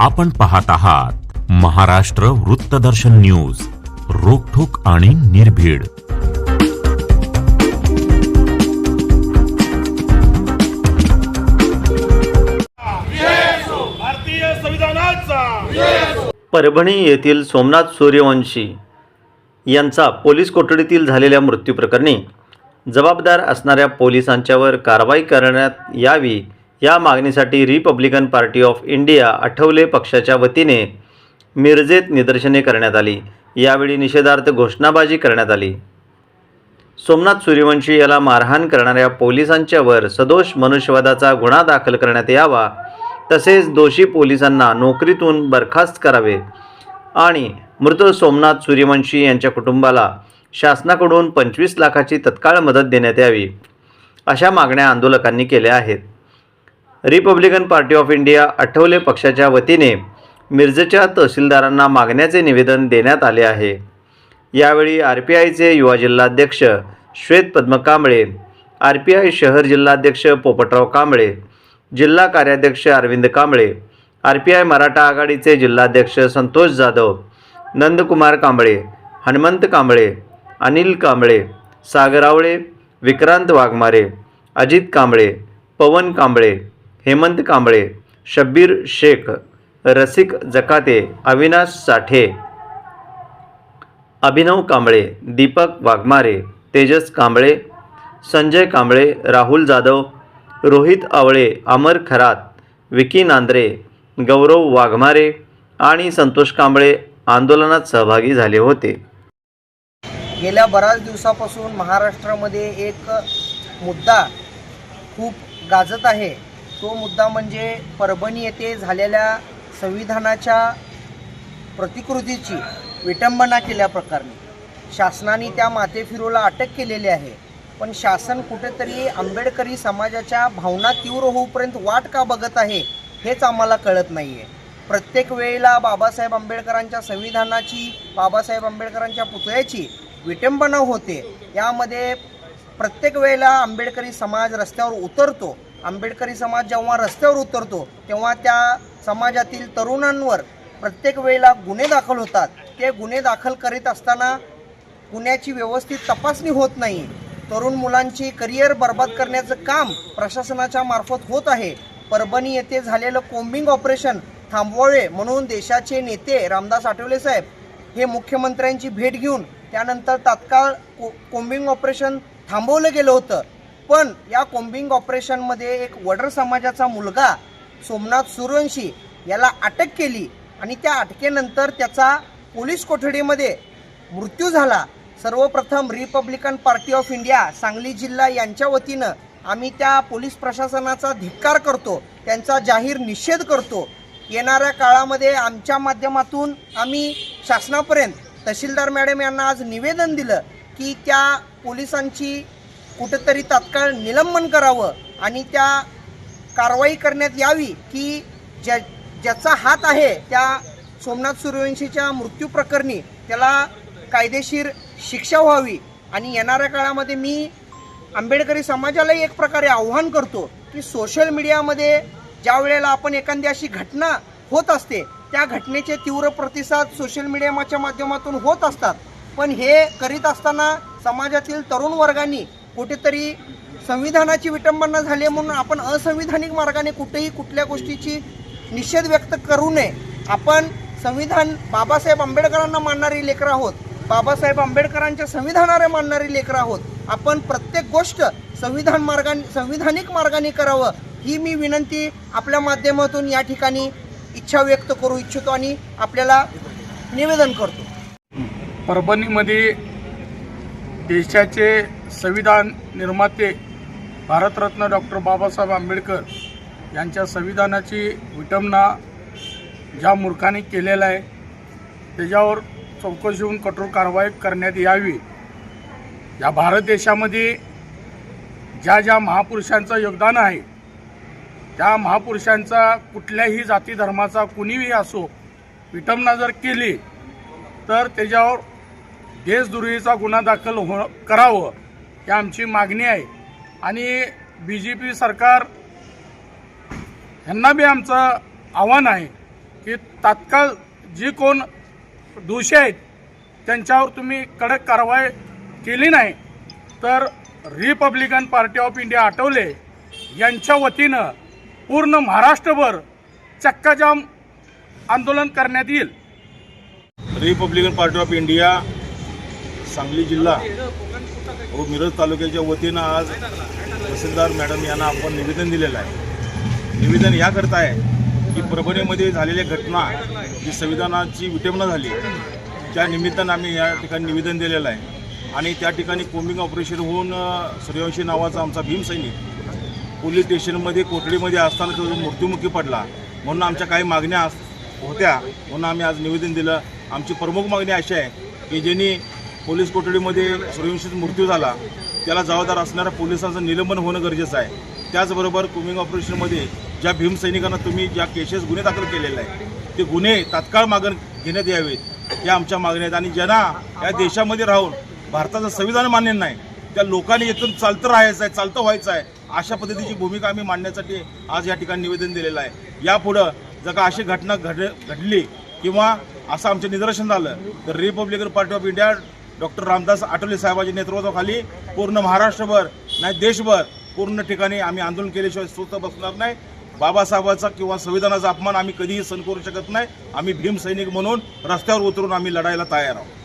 आपण पाहत आहात महाराष्ट्र वृत्तदर्शन न्यूज रोखोक आणि निर्भीड. परभणी येथील सोमनाथ सूर्यवंशी यांचा पोलीस कोठडीतील झालेल्या मृत्यूप्रकरणी जबाबदार असणाऱ्या पोलिसांच्यावर कारवाई करण्यात यावी या मागणीसाठी Republican Party of India Athawale पक्षाच्या वतीने मिरजेत निदर्शने करण्यात आली. यावेळी निषेधार्थ घोषणाबाजी करण्यात आली. सोमनाथ सूर्यवंशी याला मारहाण करणाऱ्या पोलिसांच्यावर सदोष मनुष्यवादाचा गुन्हा दाखल करण्यात यावा तसेच दोषी पोलिसांना नोकरीतून बरखास्त करावे आणि मृत सोमनाथ सूर्यवंशी यांच्या कुटुंबाला शासनाकडून पंचवीस लाखाची तत्काळ मदत देण्यात यावी अशा मागण्या आंदोलकांनी केल्या आहेत. Republican Party of India Athawale पक्षाच्या वतीने मिरजेच्या तहसीलदारांना मागण्याचे निवेदन देण्यात आले आहे. यावेळी आर पी आयचे युवा जिल्हाध्यक्ष Shwet Padma Kamble R P I शहर जिल्हाध्यक्ष पोपटराव कांबळे जिल्हा कार्याध्यक्ष Arvind Kamble R P I Maratha आघाडीचे जिल्हाध्यक्ष संतोष जाधव नंदकुमार कांबळे हनुमंत कांबळे अनिल कांबळे सागरावळे विक्रांत वाघमारे अजित कांबळे पवन कांबळे हेमंत कांबळे शब्बीर शेख रसिक जकाते अविनाश साठे अभिनव कांबळे दीपक वाघमारे तेजस कांबळे संजय कांबळे राहुल जाधव रोहित आवळे अमर खरात विकी नांद्रे गौरव वाघमारे आणि संतोष कांबळे आंदोलनात सहभागी झाले होते. गेल्या बऱ्याच दिवसापासून महाराष्ट्रामध्ये एक मुद्दा खूप गाजत आहे. तो मुद्दा म्हणजे परभणी येथे झालेल्या संविधानाच्या प्रतिकृतीची विटंबना केल्याप्रकरणी शासनाने त्या माथेफिरूला अटक केलेली आहे. पण शासन कुठेतरी आंबेडकरी समाजाच्या भावना तीव्र होऊपर्यंत वाट का बघत आहे हेच आम्हाला कळत नाही आहे प्रत्येक वेळेला बाबासाहेब आंबेडकरांच्या संविधानाची बाबासाहेब आंबेडकरांच्या पुतळ्याची विटंबना होते. यामध्ये प्रत्येक वेळेला आंबेडकरी समाज रस्त्यावर उतरतो. आंबेडकरी समाज जेव्हा रस्त्यावर उतरतो तेव्हा त्या समाजातील तरुणांवर प्रत्येक वेळेला गुन्हे दाखल होतात. ते गुन्हे दाखल करीत असताना गुन्ह्याची व्यवस्थित तपासणी होत नाही. तरुण मुलांची करिअर बर्बाद करण्याचं काम प्रशासनाच्या मार्फत होत आहे. परभणी येथे झालेलं कोम्बिंग ऑपरेशन थांबवावे म्हणून देशाचे नेते रामदास आठवले साहेब हे मुख्यमंत्र्यांची भेट घेऊन त्यानंतर तात्काळ को कोम्बिंग ऑपरेशन थांबवलं गेलं होतं. पण या कोम्बिंग ऑपरेशनमध्ये एक वडर समाजाचा मुलगा सोमनाथ सूर्यवंशी याला अटक केली. आणि त्या अटकेनंतर त्याचा पोलीस कोठडीमध्ये मृत्यू झाला. सर्वप्रथम Republican Party of India Sangli जिल्हा यांच्या वतीनं आम्ही त्या पोलीस प्रशासनाचा धिक्कार करतो. त्यांचा जाहीर निषेध करतो. येणाऱ्या काळामध्ये आमच्या माध्यमातून आम्ही शासनापर्यंत तहसीलदार मॅडम यांना आज निवेदन दिलं की त्या पोलिसांची कुठंतरी तात्काळ निलंबन करावं आणि त्या कारवाई करण्यात यावी की ज्या ज्याचा हात आहे त्या सोमनाथ सूर्यवंशीच्या मृत्यू प्रकरणी त्याला कायदेशीर शिक्षा व्हावी. आणि येणाऱ्या काळामध्ये मी आंबेडकरी समाजालाही एक प्रकारे आव्हान करतो की सोशल मीडियामध्ये ज्या वेळेला आपण एखादी अशी घटना होत असते त्या घटनेचे तीव्र प्रतिसाद सोशल मीडियाच्या माध्यमातून होत असतात. पण हे करीत असताना समाजातील तरुण वर्गांनी कुठेतरी संविधानाची विटंबना झाली आहे म्हणून आपण असंविधानिक मार्गाने कुठेही कुठल्या गोष्टीची निषेध व्यक्त करू नये. आपण संविधान बाबासाहेब आंबेडकरांना मानणारी लेकरं आहोत. बाबासाहेब आंबेडकरांच्या संविधानाला मानणारी लेकरं आहोत. आपण प्रत्येक गोष्ट संविधान मार्गाने संविधानिक मार्गाने करावं ही मी विनंती आपल्या माध्यमातून या ठिकाणी इच्छा व्यक्त करू इच्छितो आणि आपल्याला निवेदन करतो. परभणीमध्ये देशाचे संविधान निर्माते भारतरत्न डॉक्टर बाबासाहेब आंबेडकर यांच्या संविधानाची विटंबना ज्या मूर्खाने केलेला आहे त्याच्यावर चौकशी होऊन कठोर कारवाई करण्यात यावी. या भारत देशामध्ये ज्या ज्या महापुरुषांचं योगदान आहे त्या महापुरुषांचा कुठल्याही जाती धर्माचा कुणीही असो विटंबना जर केली तर त्याच्यावर देशद्रोहीचा गुन्हा दाखल हो करावं ही आमची मागणी आहे. आणि बी जे पी सरकार ह्यांना बी आमचं आव्हान आहे की तात्काळ जी कोण दोषी आहेत त्यांच्यावर तुम्ही कडक कारवाई केली नाही तर Republican Party of India Athawale यांच्या वतीनं पूर्ण महाराष्ट्रभर चक्काजाम आंदोलन करण्यात येईल. Republican Party of India Sangli जिल्हा व मिरज तालुक्याच्या वतीनं आज तहसीलदार मॅडम यांना आपण निवेदन दिलेलं आहे. निवेदन याकरता आहे की परभणीमध्ये झालेल्या घटना जी संविधानाची विटंबना झाली त्या निमित्तानं आम्ही या ठिकाणी निवेदन दिलेलं आहे. आणि त्या ठिकाणी कोम्बिंग ऑपरेशन होऊन सूर्यवंशी नावाचा आमचा भीमसैनिक पोलीस स्टेशनमध्ये कोठडीमध्ये असताना तो मृत्युमुखी पडला. म्हणून आमच्या काही मागण्या होत्या. म्हणून आम्ही आज निवेदन दिलं. आमची प्रमुख मागणी अशी आहे की ज्यांनी पोलीस कोठडीमध्ये सूर्यवंशीचा मृत्यू झाला त्याला जबाबदार असणाऱ्या पोलिसांचं निलंबन होणं गरजेचं आहे. त्याचबरोबर कुमिंग ऑपरेशनमध्ये ज्या भीमसैनिकांना तुम्ही ज्या केसेस गुन्हे दाखल केलेले आहे ते गुन्हे तात्काळ मागण घेण्यात यावेत. या आमच्या मागण्या आहेत. आणि ज्यांना या देशामध्ये राहून भारताचं संविधान मान्य नाही त्या लोकांनी इथून चालतं राहायचं आहे चालतं व्हायचं आहे अशा पद्धतीची भूमिका आम्ही मांडण्यासाठी आज या ठिकाणी निवेदन दिलेलं आहे. यापुढं जर का अशी घटना घड घडली किंवा असं आमचं निदर्शन झालं तर Republican Party of India doctor Ramdas Athawale साहेबांच्या नेतृत्वाखाली पूर्ण महाराष्ट्रभर नाही देशभर पूर्ण ठिकाणी आम्ही आंदोलन केल्याशिवाय स्वतः बसणार नाही. बाबासाहेबाचा किंवा संविधानाचा अपमान आम्ही कधीही सहन करू शकत नाही. आम्ही भीम सैनिक म्हणून रस्त्यावर उतरून आम्ही लढायला तयार आहोत.